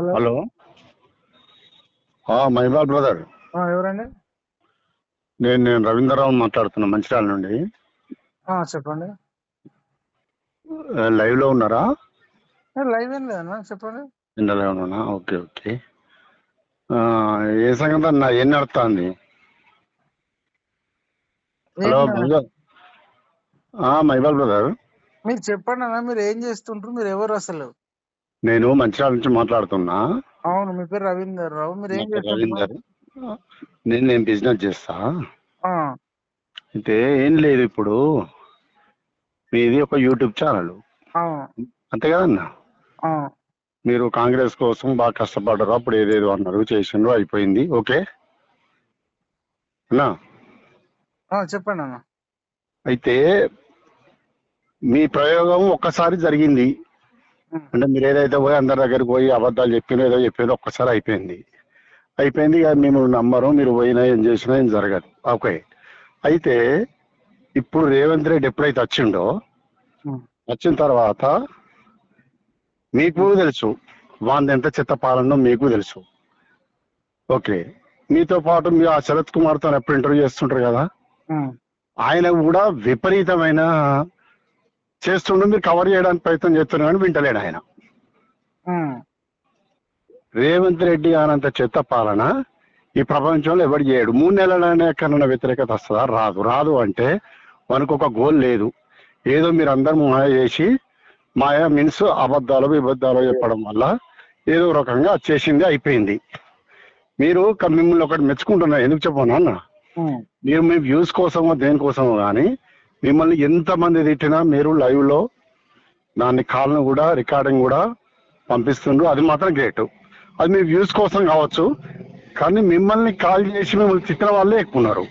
Hello. Hello. Mahibal brother. ఆ, ఎవరండి? నేను నేను రవీంద్రరావు మాట్లాడుతున్నా మంచిర్యాల నుండి. ఆ, చెప్పండి. లైవ్లో ఉన్నారా? లైవ్ ఏం లేదన్నా చెప్పండి. ఇండలో ఉన్నా ఓకే ఓకే. ఆ, ఏ సంగతి అన్న ఏం నడుస్తుంది? Hello Mahibal brother. మీరు చెప్పండి అన్న మీరు ఏం చేస్తుంటారు? మీరు ఎవరు అసలు? నేను మంచిర్యాల నుంచి మాట్లాడుతున్నా. అవును మీ పేరు రవీందర్ రావు మీరు ఏం రవీందర్. నేను నేను బిజినెస్ చేస్తా. ఆ, అయితే ఏం లేదు ఇప్పుడు. మీది ఒక యూట్యూబ్ ఛానల్ అవును అంతే కదన్నా? మీరు కాంగ్రెస్ కోసం బాగా కష్టపడ్డారు. అప్పుడు ఏదేదో అన్నారు. చేసిండ్రు అయిపోయింది. ఓకే? అన్నా? ఆ, చెప్పండి అన్న అయితే మీ ప్రయోగం ఒక్కసారి జరిగింది. అంటే మీరు ఏదైతే పోయి అందరి దగ్గరికి పోయి అబద్ధాలు చెప్పినో ఏదో చెప్పేదో ఒక్కసారి అయిపోయింది. అయిపోయింది ఇక మేము నమ్మరు మీరు పోయినా ఏం చేసినా ఏం జరగదు. ఓకే. అయితే ఇప్పుడు రేవంత్ రెడ్డి ఎప్పుడైతే వచ్చిండో వచ్చిన తర్వాత మీకు తెలుసు వాంది ఎంత చెత్త పాలనో మీకు తెలుసు. ఓకే. మీతో పాటు మీరు ఆ శరత్ కుమార్తో ఎప్పుడు ఇంటర్వ్యూ చేస్తుంటారు కదా? ఆయన కూడా విపరీతమైన చేస్తుండే మీరు కవర్ చేయడానికి ప్రయత్నం చేస్తున్నారు కానీ వింటలేడు ఆయన. రేవంత్ రెడ్డి అనంత చెత్త పాలన ఈ ప్రపంచంలో ఎవరు చేయడు. మూడు నెలలనే కన్నా వ్యతిరేకత వస్తుందా? రాదు. రాదు అంటే మనకు ఒక గోల్ లేదు. ఏదో మీరు అందరు మాయ చేసి మాయ మీన్స్ అబద్ధాలు విబద్ధాలు చెప్పడం వల్ల ఏదో రకంగా చేసింది అయిపోయింది. మీరు మిమ్మల్ని ఒకటి మెచ్చుకుంటున్నా. ఎందుకు చెప్పను అన్న? మీరు మీ వ్యూస్ కోసమో దేనికోసమో కానీ మిమ్మల్ని ఎంతమంది తిట్టినా మీరు లైవ్లో దాన్ని కాల్ను కూడా రికార్డింగ్ కూడా పంపిస్తుండ్రు. అది మాత్రం గ్రేట్ అది మీ వ్యూస్ కోసం కావచ్చు కానీ మిమ్మల్ని కాల్ చేసి మిమ్మల్ని తిట్టిన వాళ్ళే ఎక్కువ ఉన్నారు.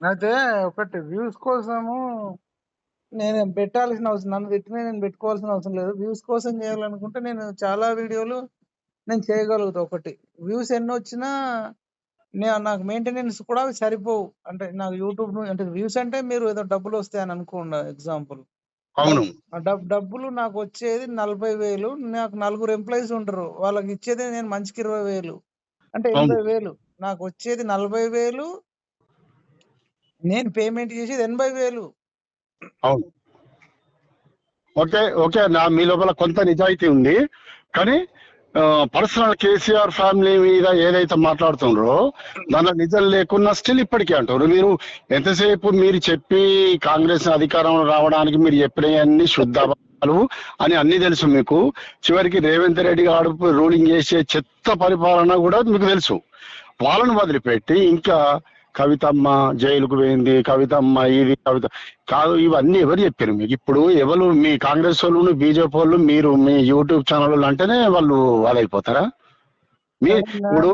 అయితే ఒకటి వ్యూస్ కోసము నేను పెట్టాల్సిన అవసరం నన్ను తిట్టిన నేను పెట్టుకోవాల్సిన అవసరం లేదు. వ్యూస్ కోసం చేయాలనుకుంటే నేను చాలా వీడియోలు నేను చేయగలుగుతా. ఒకటి వ్యూస్ ఎన్ని వచ్చినా నే- నాకు మెయింటెనెన్స్ కూడా అవి సరిపోవు. అంటే నాకు యూట్యూబ్ అంటే వ్యూస్ అంటే మీరు ఏదో డబ్బులు వస్తాయని అనుకోండి ఎగ్జాంపుల్ అవును. డబ్బులు నాకు వచ్చేది నలభై వేలు నాకు నలుగురు ఎంప్లాయీస్ ఉంటారు వాళ్ళకి ఇచ్చేది నేను మంచికి ఇరవై వేలు. అంటే. ఎనభై వేలు. నాకు వచ్చేది నలభై వేలు నేను పేమెంట్ చేసేది ఎనభై వేలు. అవును. ఓకే ఓకే నా మీ లోపల కొంత నిజాయితీ ఉంది. కానీ పర్సనల్ కేసీఆర్ ఫ్యామిలీ మీద ఏదైతే మాట్లాడుతుండ్రో దానిలో నిజం లేకున్నా స్టిల్ ఇప్పటికీ అంటారు మీరు ఎంతసేపు మీరు చెప్పి కాంగ్రెస్ అధికారంలో రావడానికి మీరు చెప్పినవన్నీ శుద్ధ అని అన్ని తెలుసు మీకు. చివరికి రేవంత్ రెడ్డి గారు రూలింగ్ చేసే చెత్త పరిపాలన కూడా మీకు తెలుసు. వాళ్ళను వదిలిపెట్టి ఇంకా కవితమ్మ జైలుకు పోయింది కవితమ్మ ఇది కవిత కాదు ఇవన్నీ ఎవరు చెప్పారు మీకు? ఇప్పుడు ఎవరు మీ కాంగ్రెస్ వాళ్ళు బీజేపీ వాళ్ళు మీరు మీ యూట్యూబ్ ఛానల్ అంటేనే వాళ్ళు వాళ్ళైపోతారా మీ ఇప్పుడు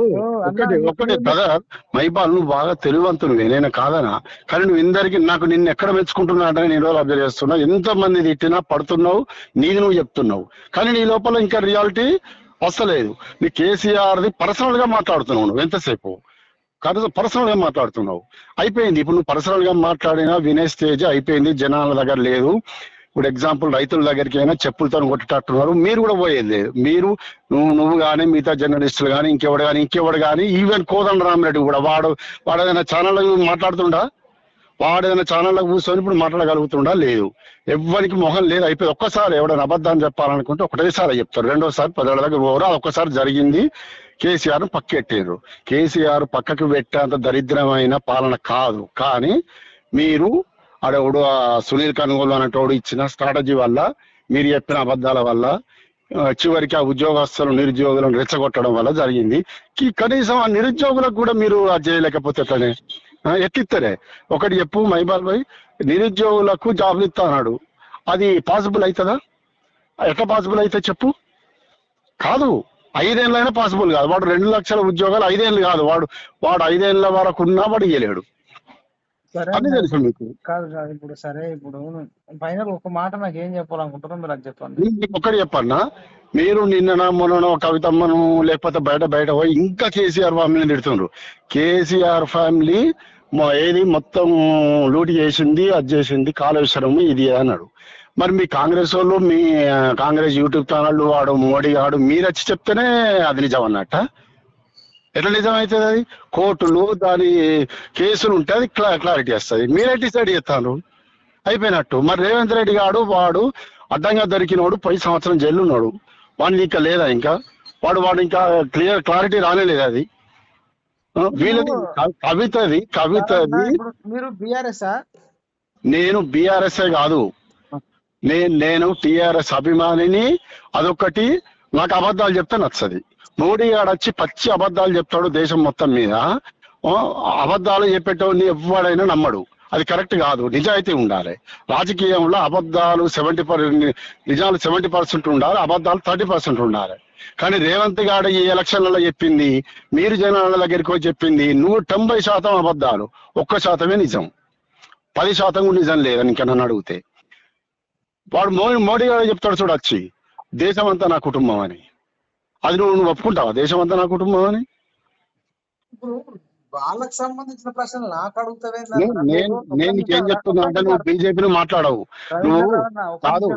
ఒకటి ఒకటి బ్రదర్ మైబాల్ నువ్వు బాగా తెలివంతునివి నేను కాదనా? కానీ నువ్వు ఇందరికి నాకు నిన్ను ఎక్కడ మెచ్చుకుంటున్నా అంటే నేను రోజు అబ్జర్వ్ చేస్తున్నా. ఎంత మంది తిట్టినా పడుతున్నావు నీది నువ్వు చెప్తున్నావు. కానీ నీ లోపల ఇంకా రియాలిటీ వస్తలేదు. నీ కేసీఆర్ది పర్సనల్గా మాట్లాడుతున్నావు నువ్వు ఎంతసేపు? కాదు పర్సనల్గా మాట్లాడుతున్నావు. అయిపోయింది. ఇప్పుడు నువ్వు పర్సనల్గా మాట్లాడినా వినే స్టేజ్ అయిపోయింది. జనాల దగ్గర లేదు. ఇప్పుడు ఎగ్జాంపుల్ రైతుల దగ్గరికి అయినా చెప్పులతో కొట్టేటట్టున్నారు. మీరు కూడా పోయేది. లేదు మీరు నువ్వు నువ్వు కానీ మిగతా జర్నలిస్టులు కానీ ఇంకెవడు కానీ ఇంకెవడు కానీ ఈవెన్ కోదండ రామరెడ్డి కూడా వాడు వాడు ఏదైనా ఛానల్ మాట్లాడుతుండా? వాడు ఏదైనా ఛానల్లో కూర్చొని ఇప్పుడు మాట్లాడగలుగుతుండా? లేదు. ఎవరికి మొహం లేదు. అయిపోయి ఒక్కసారి ఎవడైనా అబద్ధాన్ని చెప్పాలనుకుంటే ఒకటేసారి చెప్తారు. రెండోసారి పదేళ్ళ దగ్గర పోరు అది ఒక్కసారి జరిగింది. కేసీఆర్ పక్కెట్టారు కేసీఆర్ పక్కకు పెట్టేంత దరిద్రమైన పాలన కాదు. కానీ మీరు ఆడెవడు సునీల్ కనుగోలు అనేటోడు ఇచ్చిన స్ట్రాటజీ వల్ల మీరు చెప్పిన అబద్ధాల వల్ల చివరికి ఆ ఉద్యోగస్తులు నిరుద్యోగులను రెచ్చగొట్టడం వల్ల జరిగింది. కనీసం ఆ నిరుద్యోగులకు కూడా మీరు అది చేయలేకపోతే ఎట్లనే? ఎట్లిస్తారే ఒకటి చెప్పు మైబాల్ భాయ్ నిరుద్యోగులకు జాబ్లు ఇస్తా అన్నాడు. అది పాసిబుల్ అవుతుందా ఎట్లా పాసిబుల్ అయితే చెప్పు. కాదు ఐదేళ్ళైనా పాసిబుల్ కాదు. వాడు రెండు లక్షల ఉద్యోగాలు ఐదేళ్ళు కాదు. వాడు వాడు ఐదేళ్ళ వరకు ఉన్నా వాడు ఇయ్యలేడు. సరే అన్న. తెలుసు మీకు. కాదు కాదు ఇప్పుడు సరే ఇప్పుడు ఫైనల్ ఒక మాట నాకు ఏం చెప్పాలనుకుంటారో మీరు అది చెప్పండి. మీకు ఒక్కటి చెప్పన్నా మీరు నిన్న మొన్న కవితమ్మను లేకపోతే బయట బయట పోయి ఇంకా కేసీఆర్ ఫ్యామిలీని తిడుతుండ్రు. కేసీఆర్ ఫ్యామిలీ మొ- ఏది మొత్తం లూటి చేసింది అది చేసింది కాళేశ్వరం ఇది అన్నాడు. మరి మీ కాంగ్రెస్ వాళ్ళు మీ కాంగ్రెస్ యూట్యూబ్ ఛానళ్ళు వాడు మోడీ వాడు మీరు వచ్చి చెప్తేనే అది నిజం అన్నట్ట. ఎట్లా నిజం అవుతుంది అది? కోర్టులు దాని కేసులు ఉంటే అది క్లా క్లారిటీ వస్తుంది. మీరే డిసైడ్ చేస్తాను అయిపోయినట్టు. మరి రేవంత్ రెడ్డి గాడు వాడు అడ్డంగా దొరికినోడు పై సంవత్సరం జైలు ఉన్నాడు వాడిని ఇంకా లేదా ఇంకా? వాడు వాడు ఇంకా క్లియర్ క్లారిటీ రానేలేదు అది. వీళ్ళది కవితది కవితది. మీరు బీఆర్ఎస్ నేను బీఆర్ఎస్ఏ కాదు. నేను నేను టిఆర్ఎస్ అభిమానిని అదొకటి నాకు అబద్ధాలు చెప్తే నచ్చది. మోడీ గారు వచ్చి పచ్చి అబద్ధాలు చెప్తాడు దేశం మొత్తం మీద. అబద్ధాలు చెప్పేటోడిని ఎవడైనా నమ్మడు. అది కరెక్ట్ కాదు. నిజాయితీ ఉండాలి. రాజకీయంలో అబద్ధాలు సెవెంటీ నిజాలు సెవెంటీ పర్సెంట్ ఉండాలి అబద్ధాలు థర్టీ పర్సెంట్ ఉండాలి. కానీ రేవంత్ గారు ఈ ఎలక్షన్లలో చెప్పింది మీరు జనాల దగ్గరికి చెప్పింది నూట తొంభై శాతం అబద్ధాలు. ఒక్క శాతమే నిజం. పది శాతం కూడా నిజం లేదని ఇంకా నన్ను అడిగితే? వాడు మోడీ మోడీ గారు చెప్తాడు చూడొచ్చి దేశం అంతా నా కుటుంబం అని అది నువ్వు నువ్వు ఒప్పుకుంటావా? దేశం అంతా నా కుటుంబం అని ఇప్పుడు వాళ్ళకి సంబంధించిన ప్రశ్నలు నాకు అడుగుతావే నేను నేను నీకేం చెప్తున్నా అంటే నువ్వు బీజేపీని మాట్లాడవు. నువ్వు కాదు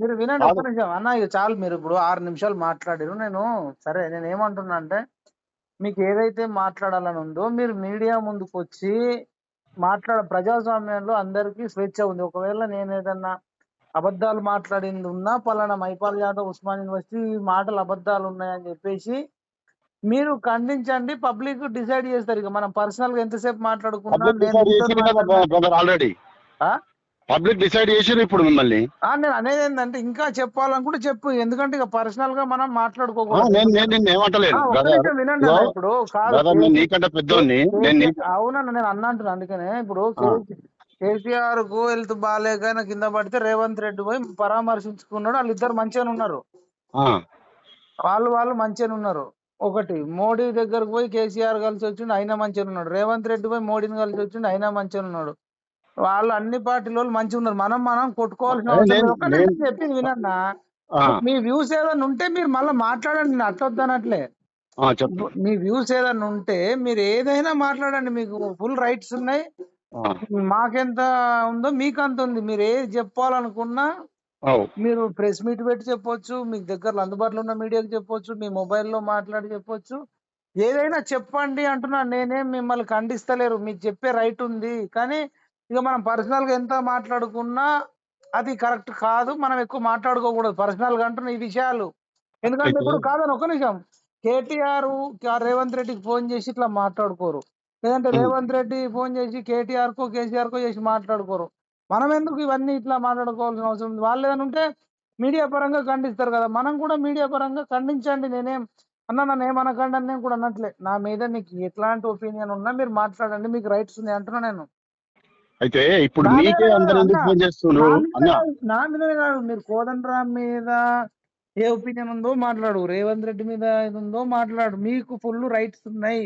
మీరు వినండి నిమిషం. అన్న ఇక చాలు మీరు ఇప్పుడు ఆరు నిమిషాలు మాట్లాడారు. నేను సరే నేను ఏమంటున్నా అంటే మీకు ఏదైతే మాట్లాడాలని ఉందో మీరు మీడియా ముందుకు వచ్చి మాట్లాడ ప్రజాస్వామ్యంలో అందరికీ స్వేచ్ఛ ఉంది. ఒకవేళ నేను ఏదన్నా అబద్ధాలు మాట్లాడింది ఉన్నా పలానా మైపాల్ యాదవ్ ఉస్మాన్ యూనివర్సిటీ మాటలు అబద్ధాలు ఉన్నాయని చెప్పేసి మీరు ఖండించండి పబ్లిక్ డిసైడ్ చేస్తారు. ఇక మనం పర్సనల్గా ఎంతసేపు మాట్లాడుకున్నా ఆల్రెడీ? పబ్లిక్ డిసైడ్ చేసిరు ఇప్పుడు మిమ్మల్ని. నేను అనేది ఏంటంటే ఇంకా చెప్పాలనుకుంటే చెప్పు. ఎందుకంటే ఇక పర్సనల్గా మనం మాట్లాడుకోకూడదు. వినండి ఇప్పుడు కాదు. నీకంటే అవునన్న నేను అన్నా అంటున్నా అందుకనే. ఇప్పుడు. కేసీఆర్కు హెల్త్ బాగాలేక ఆయన కింద పడితే రేవంత్ రెడ్డి పోయి పరామర్శించుకున్నాడు. వాళ్ళిద్దరు మంచిగానే ఉన్నారు. వాళ్ళు వాళ్ళు మంచిగానే ఉన్నారు. ఒకటి మోడీ దగ్గరకు పోయి కేసీఆర్ కలిసి వచ్చిండు అయినా మంచిగా ఉన్నాడు. రేవంత్ రెడ్డి పోయి మోడీని కలిసి వచ్చిండు అయినా మంచిగా ఉన్నాడు. వాళ్ళు అన్ని పార్టీల వాళ్ళు మంచిగా ఉన్నారు. మనం మనం కొట్టుకోవాల్సిన అవసరం చెప్పింది వినన్నా. మీ వ్యూస్ ఏదైనా ఉంటే మీరు మళ్ళీ మాట్లాడండి నేను చెప్పు మీ వ్యూస్ ఏదైనా ఉంటే మీరు ఏదైనా మాట్లాడండి మీకు ఫుల్ రైట్స్ ఉన్నాయి. మాకెంత ఉందో మీకు అంత ఉంది మీరు ఏది చెప్పాలనుకున్నా మీరు ప్రెస్ మీట్ పెట్టి చెప్పొచ్చు మీకు దగ్గరలో అందుబాటులో ఉన్న మీడియాకి చెప్పొచ్చు మీ మొబైల్లో మాట్లాడి చెప్పొచ్చు. ఏదైనా చెప్పండి అంటున్నా నేనేం మిమ్మల్ని ఖండిస్తలేరు. మీకు చెప్పే రైట్ ఉంది. కానీ ఇక మనం పర్సనల్గా ఎంత మాట్లాడుకున్నా అది కరెక్ట్ కాదు. మనం ఎక్కువ మాట్లాడుకోకూడదు. పర్సనల్గా అంటున్న ఈ విషయాలు. ఎందుకంటే ఇప్పుడు కాదని ఒక నిమిషం. కేటీఆర్ రేవంత్ రెడ్డికి ఫోన్ చేసి ఇట్లా మాట్లాడుకోరు. లేదంటే. రేవంత్ రెడ్డి ఫోన్ చేసి కేటీఆర్ కో కేసీఆర్ కో చేసి మాట్లాడుకోరు. మనం ఎందుకు ఇవన్నీ ఇట్లా మాట్లాడుకోవాల్సిన అవసరం ఉంది? వాళ్ళు ఏదైనా ఉంటే మీడియా పరంగా ఖండిస్తారు కదా. మనం కూడా మీడియా పరంగా ఖండించండి. నేనేం అన్న నన్ను ఏమనకండి అని నేను కూడా అన్నట్లే నా మీద నీకు ఎట్లాంటి ఒపీనియన్ ఉన్నా మీరు మాట్లాడండి. మీకు రైట్స్ ఉన్నాయి అంటున్నా నేను. అయితే ఇప్పుడు నా మీద అందరు ఎందుకు ఫోన్ నా కాదు మీరు కోదండరామ్ మీద ఏ ఒపీనియన్ ఉందో మాట్లాడు. రేవంత్ రెడ్డి మీద ఇది ఉందో మాట్లాడు. మీకు ఫుల్ రైట్స్ ఉన్నాయి.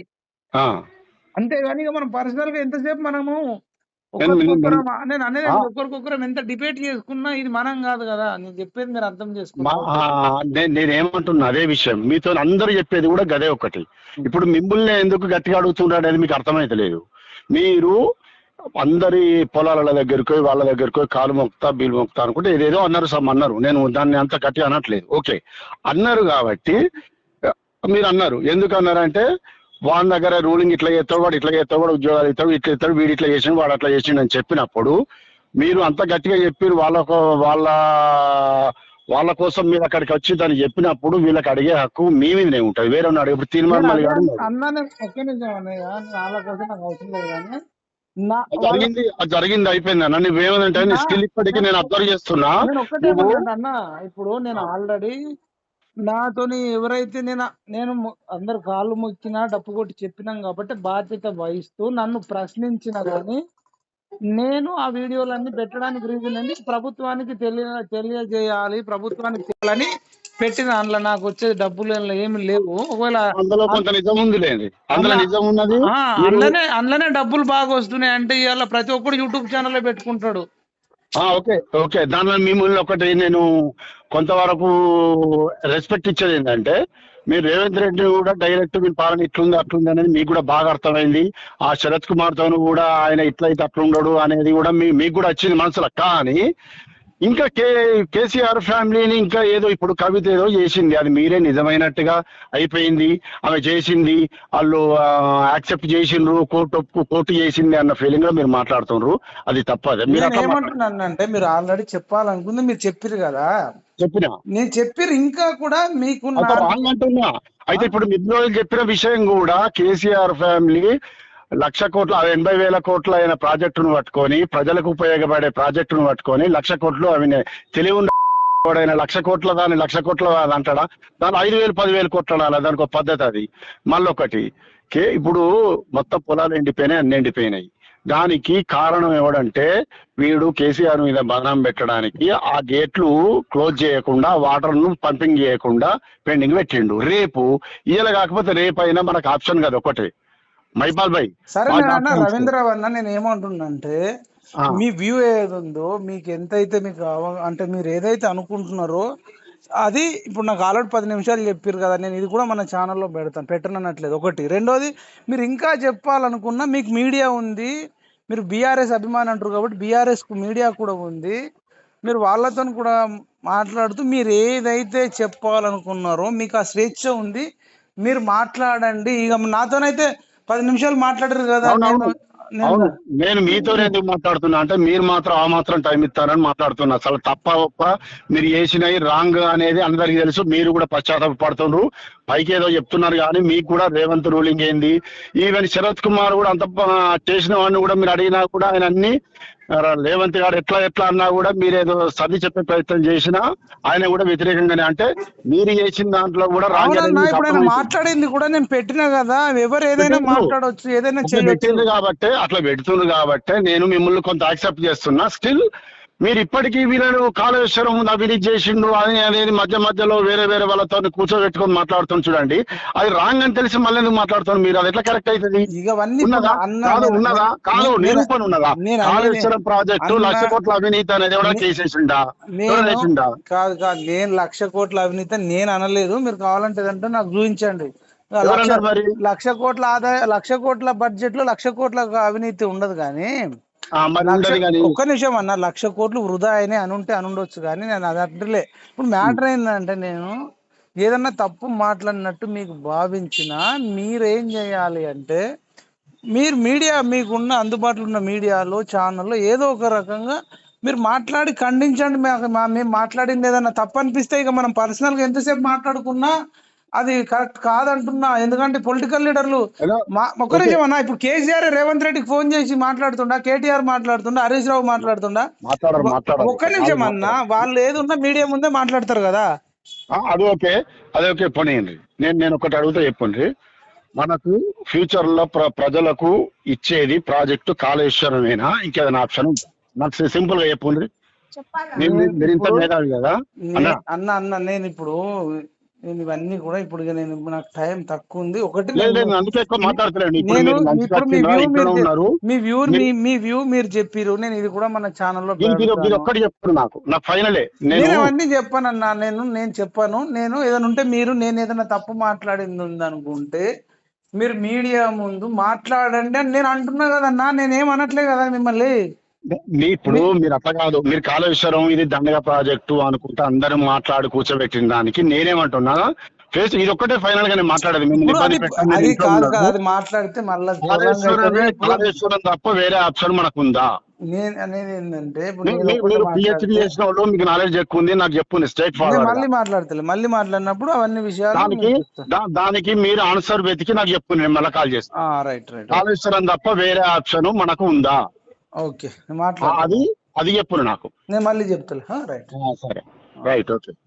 అంతేగాని మనం పర్సనల్గా ఎంతసేపు మనము నేను- అనేది. ఒకరికొకరం ఎంత డిబేట్ చేసుకున్నా ఇది మనం కాదు కదా. నేను చెప్పేది మీరు అర్థం మా- చేసుకోవాలి ఆ, నేను నేనేమంటున్నా అదే విషయం. మీతో అందరూ చెప్పేది కూడా గదే ఒకటి. ఇప్పుడు మిమ్మల్ని ఎందుకు గట్టిగా అడుగుతున్నాడు అనేది మీకు అర్థమైతలేదు మీరు అందరి పొలాల దగ్గరికి వాళ్ళ దగ్గరికి కాలు మొక్తా బీలు మొక్తా అనుకుంటే ఏదేదో అన్నారు సమ్ అన్నారు. నేను దాన్ని అంత గట్టిగా అనట్లేదు. ఓకే. అన్నారు కాబట్టి మీరు అన్నారు. ఎందుకు అన్నారంటే వాడి దగ్గర రూలింగ్ ఇట్లా చేస్తాడు వాడు ఇట్లా చేస్తాడు వాడు ఉద్యోగాలు ఇస్తాడు ఇట్లా ఇస్తాడు వీడు ఇట్లా చేసిండు వాడు అట్లా చేసిండు అని చెప్పినప్పుడు మీరు అంత గట్టిగా చెప్పి వాళ్ళకు వాళ్ళ వాళ్ళ కోసం మీరు అక్కడికి వచ్చి దాన్ని చెప్పినప్పుడు వీళ్ళకి అడిగే హక్కు మీ మీదనే ఉంటుంది. వేరే ఉన్నాడు ఇప్పుడు తీర్మానం వాళ్ళ జరిగింది జరిగింది అయిపోయింది అన్న. నువ్వేమంటే స్కిల్ ఇప్పటికీ నేను అబ్జర్వ్ చేస్తున్నా. ఇప్పుడు నేను ఆల్రెడీ నాతోని ఎవరైతే నేను నేను అందరు కాళ్ళు మొక్కినా డప్పు కొట్టి చెప్పినాం కాబట్టి బాధ్యత వహిస్తూ నన్ను ప్రశ్నించిన కానీ నేను ఆ వీడియోలన్నీ పెట్టడానికి రీజన్ ఏంటి ప్రభుత్వానికి తెలియ తెలియజేయాలి ప్రభుత్వానికి తెలియాలని పెట్టిన అందులో నాకు వచ్చే డబ్బులు ఏమి లేవు. ఒకవేళ అందులో కొంత నిజం ఉంది లేండి. అందులో నిజం ఉన్నది. అందులోనే అందులోనే డబ్బులు బాగా వస్తున్నాయి అంటే ఇవాళ ప్రతి ఒక్కడు యూట్యూబ్ ఛానల్ పెట్టుకుంటాడు. Okay okay. దానిలో మిమ్మల్ని ఒకటి నేను కొంతవరకు రెస్పెక్ట్ ఇచ్చేది ఏంటంటే మీరు రేవంత్ రెడ్డి కూడా డైరెక్ట్ మీ పాలన ఇట్లుంది అట్లుంది అనేది మీకు కూడా బాగా అర్థమైంది. ఆ శరత్ కుమార్ తోను కూడా ఆయన ఇట్లయితే అట్లుండడు అనేది కూడా మీ మీకు కూడా వచ్చింది మనసులో. కానీ ఇంకా కే కేసీఆర్ ఫ్యామిలీని ఇంకా ఏదో ఇప్పుడు కవిత ఏదో చేసింది. అది మీరే నిజమైనట్టుగా అయిపోయింది. ఆమె చేసింది. వాళ్ళు యాక్సెప్ట్ చేసిండ్రు. కోర్టు ఒప్పు- కోర్టు చేసింది అన్న ఫీలింగ్లో మీరు మాట్లాడుతున్నారు అది తప్పదే. మీరు నేను అట్లా మాట్లాడ- ఏమంటున్నాను అంటే మీరు ఆల్రెడీ చెప్పాలనుకుంది మీరు చెప్పిరు కదా. చెప్పినా? నేను చెప్పిరు ఇంకా కూడా మీకు అంటున్నా. అయితే ఇప్పుడు మిత్రులు చెప్పిన విషయం కూడా కేసీఆర్ ఫ్యామిలీ లక్ష కోట్ల ఎనభై వేల కోట్ల అయిన ప్రాజెక్టును పట్టుకొని ప్రజలకు ఉపయోగపడే ప్రాజెక్టును పట్టుకొని లక్ష కోట్లు అవి తెలివి ఉన్న లక్ష కోట్ల దాని లక్ష కోట్ల అది అంటాడా? దాని ఐదు వేలు పదివేలు కోట్ల అనాలి దానికి ఒక పద్ధతి అది. మళ్ళొకటి కే ఇప్పుడు మొత్తం పొలాలు ఎండిపోయినాయి అన్ని ఎండిపోయినాయి. దానికి కారణం ఎవడంటే వీడు కేసీఆర్ మీద బదనం పెట్టడానికి ఆ గేట్లు క్లోజ్ చేయకుండా వాటర్ను పంపింగ్ చేయకుండా పెండింగ్ పెట్టిండు. రేపు ఇయ్యాల కాకపోతే రేపు అయినా మనకు ఆప్షన్ కదా ఒకటే. మైపాల్ భాయ్. సరే అన్న. రవీంద్రరావు అన్న నేను ఏమంటున్నా అంటే ఆ. మీ వ్యూ ఏది ఉందో మీకు ఎంతైతే మీకు అంటే మీరు ఏదైతే అనుకుంటున్నారో అది ఇప్పుడు నాకు ఆల్రెడీ పది నిమిషాలు చెప్పారు కదా నేను ఇది కూడా మన ఛానల్లో పెడతాను పెట్టనట్లేదు ఒకటి. రెండోది మీరు ఇంకా చెప్పాలనుకున్నా మీకు మీడియా ఉంది మీరు బీఆర్ఎస్ అభిమాని అంటారు కాబట్టి బీఆర్ఎస్ మీడియా కూడా ఉంది. మీరు వాళ్ళతో కూడా మాట్లాడుతూ మీరు ఏదైతే చెప్పాలనుకున్నారో మీకు ఆ స్వేచ్ఛ ఉంది మీరు మాట్లాడండి. ఇక నాతోనైతే పది నిమిషాలు మాట్లాడరు కదా అవును నేను మీతో ఎందుకు మాట్లాడుతున్నా అంటే మీరు మాత్రం ఆ మాత్రం టైం ఇస్తారని మాట్లాడుతున్నా. అసలు తప్ప ఒప్ప మీరు చేసినవి రాంగ్ అనేది అందరికీ తెలుసు. మీరు కూడా పశ్చాత్తాపడుతున్నారు పైకి ఏదో చెప్తున్నారు కానీ మీకు కూడా రేవంత్ రూలింగ్ ఏంది? ఈవెన్ శరత్ కుమార్ కూడా అంత చేసిన వాడిని కూడా మీరు అడిగినా కూడా ఆయన అన్ని రేవంత్ గారు ఎట్లా ఎట్లా అన్నా కూడా మీరు ఏదో సర్ది చెప్పే ప్రయత్నం చేసినా ఆయన కూడా వ్యతిరేకంగానే. అంటే మీరు చేసిన దాంట్లో కూడా తప్పనిసరి. మాట్లాడింది కూడా నేను పెట్టినా కదా? ఎవరు ఏదైనా. మాట్లాడవచ్చు ఏదైనా పెట్టింది కాబట్టి అట్లా పెడుతుంది కాబట్టి నేను మిమ్మల్ని కొంత యాక్సెప్ట్ చేస్తున్నా. స్టిల్ మీరు ఇప్పటికీ వీళ్ళను కాళేశ్వరం అభివృద్ధి చేసిండు అని అనేది మధ్య మధ్యలో వేరే వేరే వాళ్ళతో కూర్చోబెట్టుకొని మాట్లాడుతున్నారు చూడండి. అది రాంగ్ అని తెలిసి మళ్ళీ ఎందుకు మాట్లాడుతున్నారు మీరు? అది ఎట్లా కరెక్ట్ అవుతుంది? ఉన్నదా? కాదు నేను- ఉన్నదా? కాదు నిరూపణ ఉన్నదా? నేను కాళేశ్వరం ప్రాజెక్టు లక్ష కోట్ల అవినీతి అనేది నే- కేసేసిండా కాదు కాదు నేను లక్ష కోట్ల అవినీతి నేను అనలేదు. మీరు కావాలంటే ఏదంటే నాకు చూపించండి. లక్ష కోట్ల ఆదాయ లక్ష కోట్ల బడ్జెట్లో లక్ష కోట్ల అవినీతి ఉండదు కానీ ఒక్క నిమిషం అన్న లక్ష కోట్లు వృధా అయినాయి అని ఉంటే అనుండొచ్చు కానీ నేను అది అంటలే. ఇప్పుడు మ్యాటర్ ఏంటంటే నేను ఏదన్నా తప్పు మాట్లాడినట్టు మీకు భావించినా మీరేం చేయాలి అంటే మీరు మీడియా మీకున్న అందుబాటులో ఉన్న మీడియాలో ఛానల్లో ఏదో ఒక రకంగా మీరు మాట్లాడి ఖండించండి మేము మాట్లాడింది ఏదన్నా తప్పు అనిపిస్తే ఇక మనం పర్సనల్గా ఎంతసేపు మాట్లాడుకున్నా అది కరెక్ట్ కాదంటున్నా. ఎందుకంటే పొలిటికల్ లీడర్లు ఒక్క నిమిషం అన్న ఇప్పుడు కేసీఆర్ రేవంత్ రెడ్డికి ఫోన్ చేసి మాట్లాడుతుండా కేటీఆర్ మాట్లాడుతుండా హరీష్ రావు మాట్లాడుతుండా? ఒక్క నిమిషం అన్న వాళ్ళు ఏది ఉన్నా మీడియా ముందే మాట్లాడతారు కదా. ఆ, అది ఓకే. అది ఓకే పోనీయండి. నేను నేను ఒకటి అడుగుతా చెప్పండి. మనకు ఫ్యూచర్లో ప్ర ప్రజలకు ఇచ్చేది ప్రాజెక్టు కాళేశ్వరమేనా? ఇంకేదైనా ఆప్షన్ నాకు సింపుల్గా చెప్పండి. మీరు ఇంత మేధావి కదా? అన్న అన్న నేను ఇప్పుడు నేను ఇవన్నీ కూడా ఇప్పుడు నేను నాకు టైం తక్కువ ఉంది. ఒకటి నేను- మీ వ్యూ మీ వ్యూ మీరు- మీ వ్యూ మీరు చెప్పిరు. నేను ఇది కూడా మన ఛానల్లో ఒక్కటి చెప్పండి నాకు. ఫైనలే నేను అవన్నీ చెప్పానన్నా. నేను నేను చెప్పాను. నేను ఏదైనా ఉంటే మీరు నేను ఏదైనా తప్పు మాట్లాడింది ఉందనుకుంటే మీరు మీడియా ముందు మాట్లాడండి అని నేను అంటున్నా కదన్నా. నేనేం అనట్లే కదా మిమ్మల్ని? మీ ఇప్పుడు మీరు అట్లా కాదు. మీరు కాళేశ్వరం ఇది దండగ ప్రాజెక్టు అనుకుంటే అందరం మాట్లాడి కూర్చోబెట్టిన దానికి నేనేమంటున్నా ఫేస్ ఇది ఒక్కటే ఫైనల్గా నేను మాట్లాడేది. మాట్లాడితే మళ్ళీ కాళేశ్వరం తప్ప వేరే ఆప్షన్ మనకు ఉందా మీరు పిహెచ్డి చేసిన వాళ్ళు మీకు నాలెడ్జ్ ఎక్కువ ఉంది నాకు చెప్పు స్ట్రైట్ నేను ఫార్వర్డ్ మళ్ళీ మాట్లాడతలే. మళ్ళీ మాట్లాడినప్పుడు అవన్నీ విషయాలు దానికి దానికి మీరు ఆన్సర్ వెతికి నాకు చెప్పు నేను మళ్ళీ కాల్ చేస్తాను ఆ రైట్ రైట్ కాళేశ్వరం తప్ప వేరే ఆప్షన్ మనకు ఉందా? ఓకే అది అది చెప్పు నాకు. నేను మళ్ళీ చెప్తాలే. రైట్. సరే. Right okay.